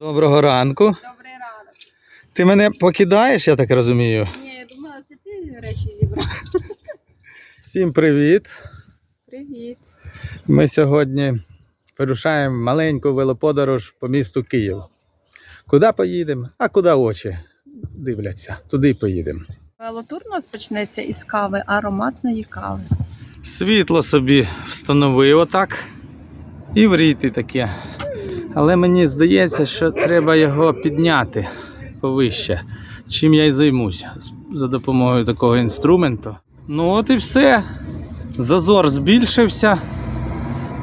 Доброго ранку. Добрий ранок. Ти мене покидаєш, я так розумію. Ні, я думала, це ти речі зібрав. Всім привіт. Привіт. Ми сьогодні вирушаємо маленьку велоподорож по місту Київ. Куди поїдемо? А куди очі дивляться, туди й поїдемо. Велотур у нас почнеться із кави, ароматної кави. Світло собі встановив отак. І вріти таке. Але мені здається, що треба його підняти повище. Чим я й займуся за допомогою такого інструменту. Ну от і все. Зазор збільшився.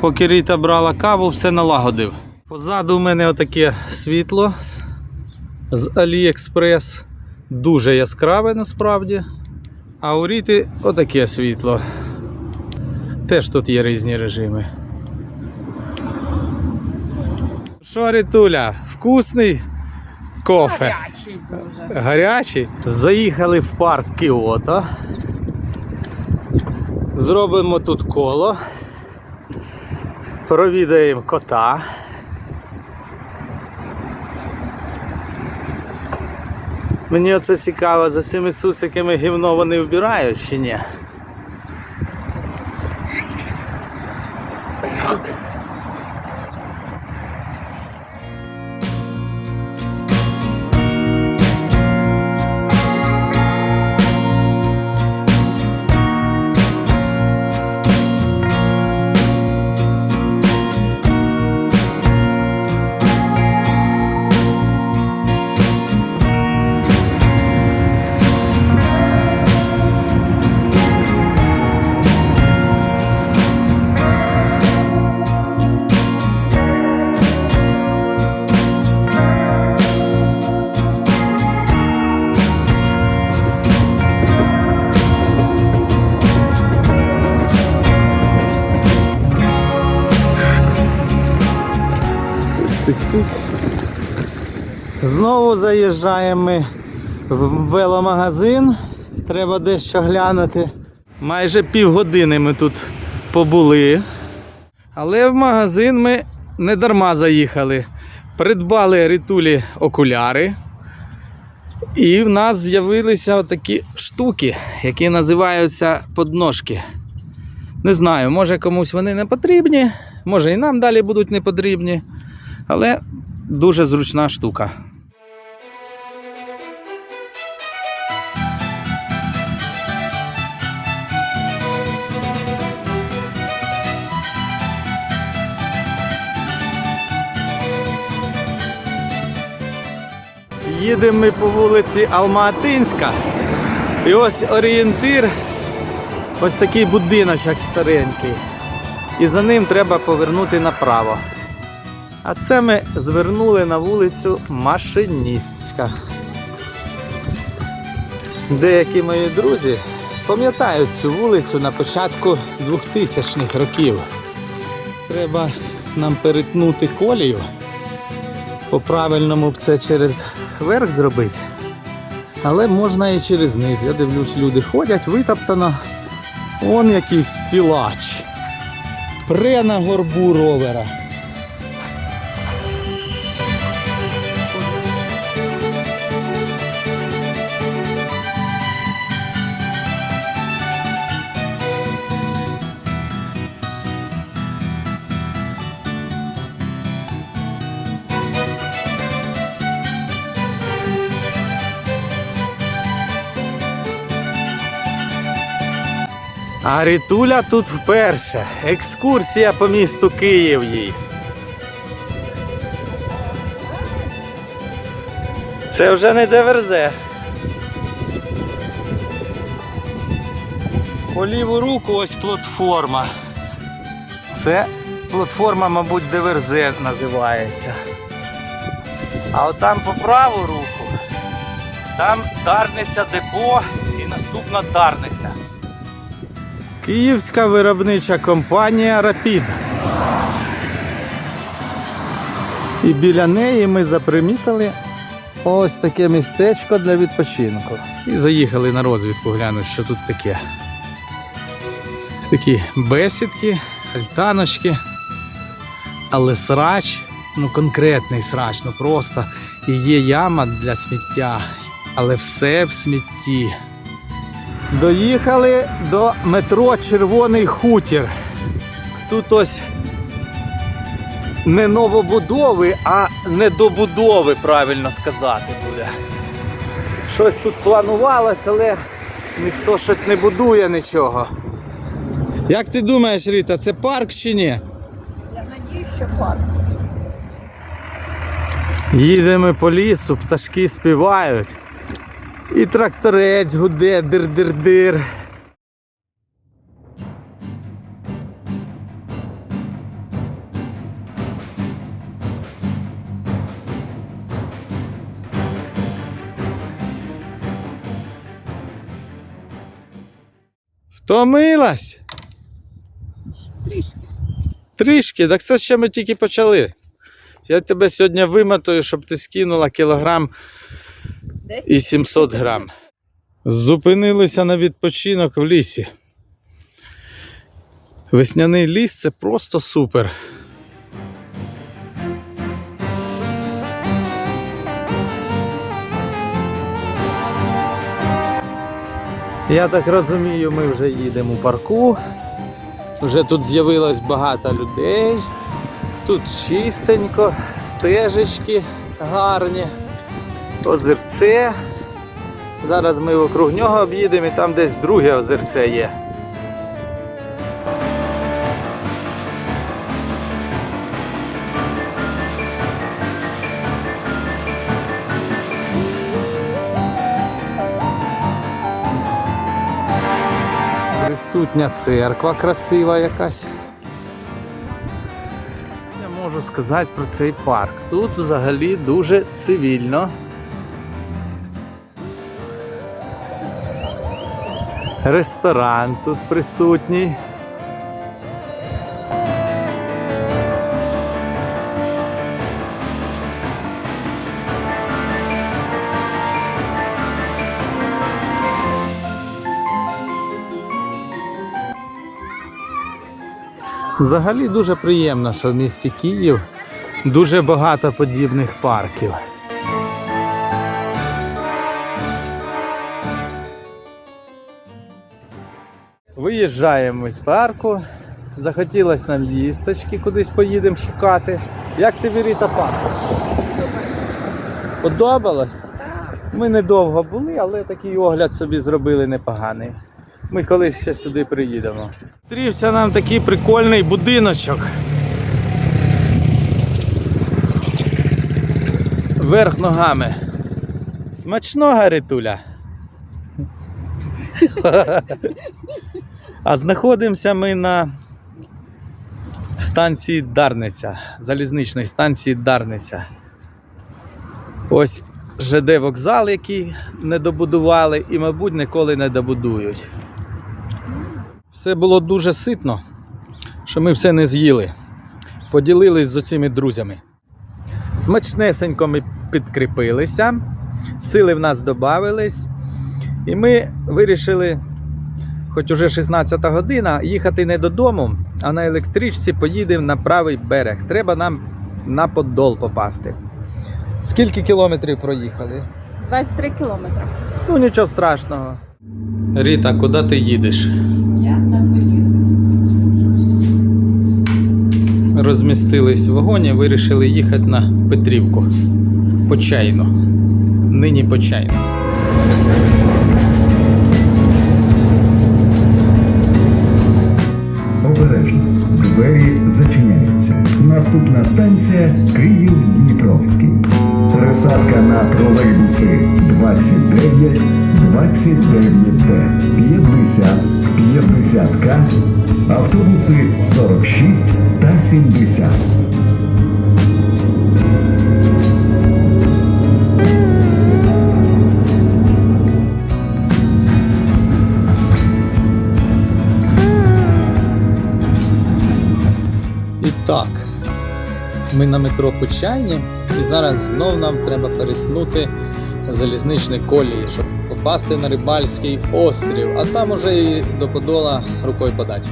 Поки Ріта брала каву, все налагодив. Позаду у мене отаке світло з AliExpress. Дуже яскраве насправді. А у Ріти отаке світло. Теж тут є різні режими. Що, Ритуля, вкусний кофе? Гарячий дуже. Гарячий. Заїхали в парк Кіото. Зробимо тут коло. Провідаємо кота. Мені оце цікаво, за цими цусиками гівно вони вбирають чи ні? Тик-тик. Знову заїжджаємо ми в веломагазин. Треба дещо глянути. Майже півгодини ми тут побули. Але в магазин ми не дарма заїхали. Придбали ритулі окуляри. І в нас з'явилися отакі штуки, які називаються подножки. Не знаю, може комусь вони не потрібні, може і нам далі будуть не потрібні. Але дуже зручна штука. Їдемо ми по вулиці Алматинська. І ось орієнтир, ось такий будиночок старенький. І за ним треба повернути направо. А це ми звернули на вулицю Машиністська. Деякі мої друзі пам'ятають цю вулицю на початку 2000-х років. Треба нам перетнути колію. По-правильному б це через верх зробити. Але можна і через низ. Я дивлюсь, люди ходять, витоптано. Он якийсь сілач. Пре на горбу ровера. А Ритуля тут вперше. Екскурсія по місту Київ їй. Це вже не деверзе. По ліву руку ось платформа. Це платформа, мабуть, деверзе називається. А от там по праву руку, там Дарниця депо і наступна Дарниця. Київська виробнича компанія Рапід. І біля неї ми запримітили ось таке містечко для відпочинку. І заїхали на розвідку глянути, що тут таке. Такі бесідки, альтаночки. але срач, ну конкретний срач, ну просто і є яма для сміття, але все в смітті. Доїхали до метро Червоний Хутір. Тут ось не новобудови, а недобудови, правильно сказати буде. Щось тут планувалось, але ніхто щось не будує нічого. Як ти думаєш, Ріта, це парк чи ні? Я надію, що парк. Їдемо по лісу, пташки співають. І тракторець гуде дир-дир-дир. Втомилась? Трішки. Трішки, так це ще ми тільки почали. Я тебе сьогодні вимотую, щоб ти скинула кілограм. І 700 грам. Зупинилися на відпочинок в лісі. Весняний ліс це просто супер. Я так розумію, ми вже їдемо у парку. Вже тут з'явилось багато людей. Тут чистенько, стежечки гарні, озерце. Зараз ми вокруг нього об'їдемо і там десь друге озерце є. Присутня церква красива якась. Я можу сказати про цей парк. Тут взагалі дуже цивільно. Ресторан тут присутній. Взагалі дуже приємно, що в місті Київ дуже багато подібних парків. Виїжджаємо з парку. Захотілося нам їсточки, кудись поїдемо шукати. Як тобі Ріта парк? Подобалось? Ми недовго були, але такий огляд собі зробили непоганий. Ми колись ще сюди приїдемо. Зустрівся нам такий прикольний будиночок. Верх ногами. Смачного, Ритуля. А знаходимося ми на станції Дарниця, залізничної станції Дарниця. Ось ЖД вокзал, який не добудували і, мабуть, ніколи не добудують. Все було дуже ситно, що ми все не з'їли. Поділились з оціми друзями. Смачнесенько ми підкріпилися, сили в нас додавились, і ми вирішили, хоч уже 16 година, їхати не додому, а на електричці поїдемо на правий берег. Треба нам на Подол попасти. Скільки кілометрів проїхали? 23 кілометри. Ну нічого страшного. Ріта, куди ти їдеш? Я там поїду. Розмістились в вагоні, вирішили їхати на Петрівку. Почайно. Нині почайно. Двері зачиняються. Наступна станція Київ Дніпровський. Пересадка на тролейбуси 29, 29Д, 50, 50К, автобуси 46 та 70. Так, ми на метро Почайні, і зараз знов нам треба перетнути залізничні колії, щоб попасти на Рибальський острів, а там уже і до Подола рукою подати.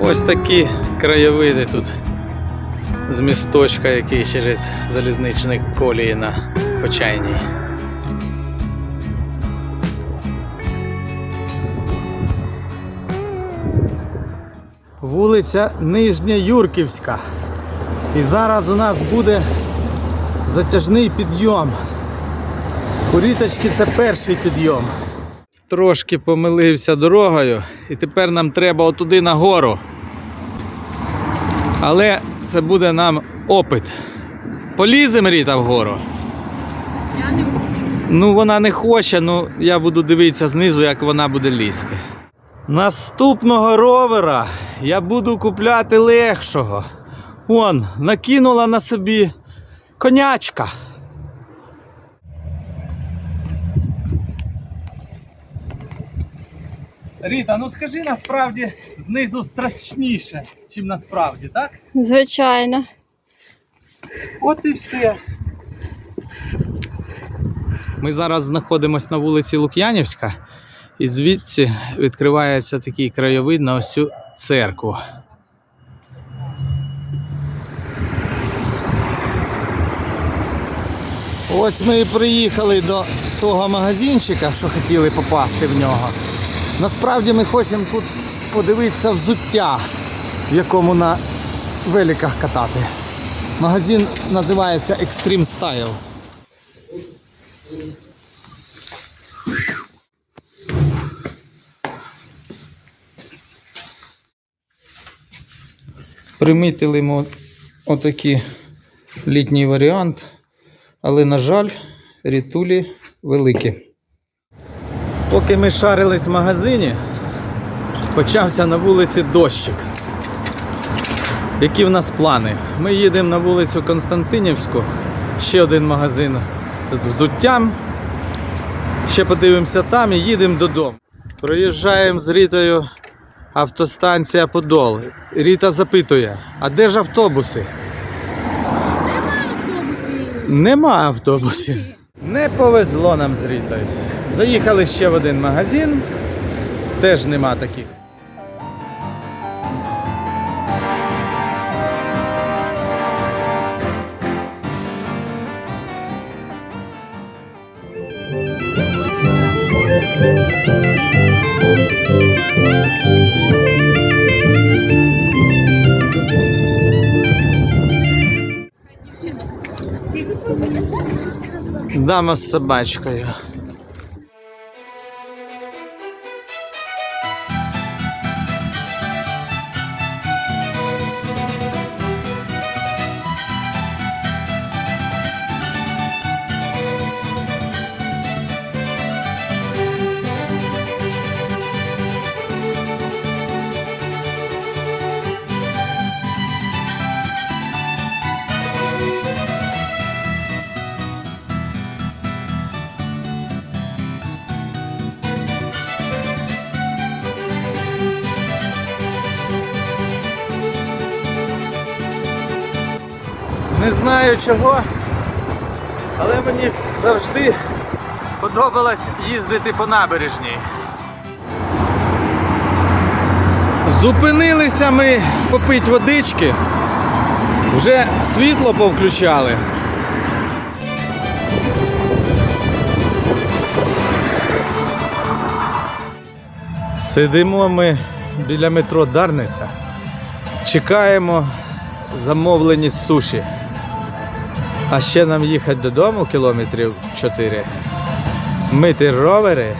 Ось такі краєвиди тут з місточка, який через залізничні колії на Почайній. Вулиця Нижня Юрківська. І зараз у нас буде затяжний підйом. У ріточки це перший підйом. Трошки помилився дорогою, і тепер нам треба отуди нагору. Але це буде нам опит. Поліземо Ріта вгору. Я не. Ну, вона не хоче, ну я буду дивитися знизу, як вона буде лізти. Наступного ровера я буду купляти легшого. Вон, накинула на собі конячка. Ріта, ну скажи насправді знизу страшніше, чим насправді, так? Звичайно. От і все. Ми зараз знаходимося на вулиці Лук'янівська, і звідси відкривається такий краєвид на ось церкву. Ось ми і приїхали до того магазинчика, що хотіли попасти в нього. Насправді ми хочемо тут подивитися взуття, в якому на великах катати. Магазин називається Extreme Style. Примітили отакий літній варіант, але, на жаль, рітулі великі. Поки ми шарились в магазині, почався на вулиці дощик. Які в нас плани? Ми їдемо на вулицю Константинівську, ще один магазин з взуттям. Ще подивимося там і їдемо додому. Проїжджаємо з Рітою автостанція Подол. Ріта запитує, а де ж автобуси? Нема автобусів. Не повезло нам з Рітою. Заїхали ще в один магазин, теж нема таких. Дама з собачкою. Не знаю чого, але мені завжди подобалось їздити по набережній. Зупинилися ми попити водички, вже світло повключали. Сидимо ми біля метро Дарниця, чекаємо замовлені суші. А ще нам їхати додому кілометрів 4. Мити ровери,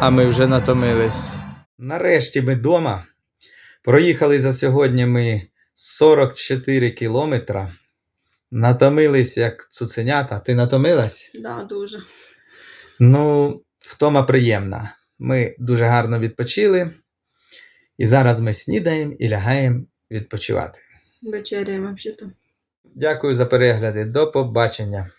а ми вже натомились. Нарешті ми вдома. Проїхали за сьогодні ми 44 кілометра. Натомились як цуценята. Ти натомилась? Да, дуже. Ну, втома приємна. Ми дуже гарно відпочили. І зараз ми снідаємо і лягаємо відпочивати. Вечеряємо взагалі-то. Дякую за перегляди. До побачення.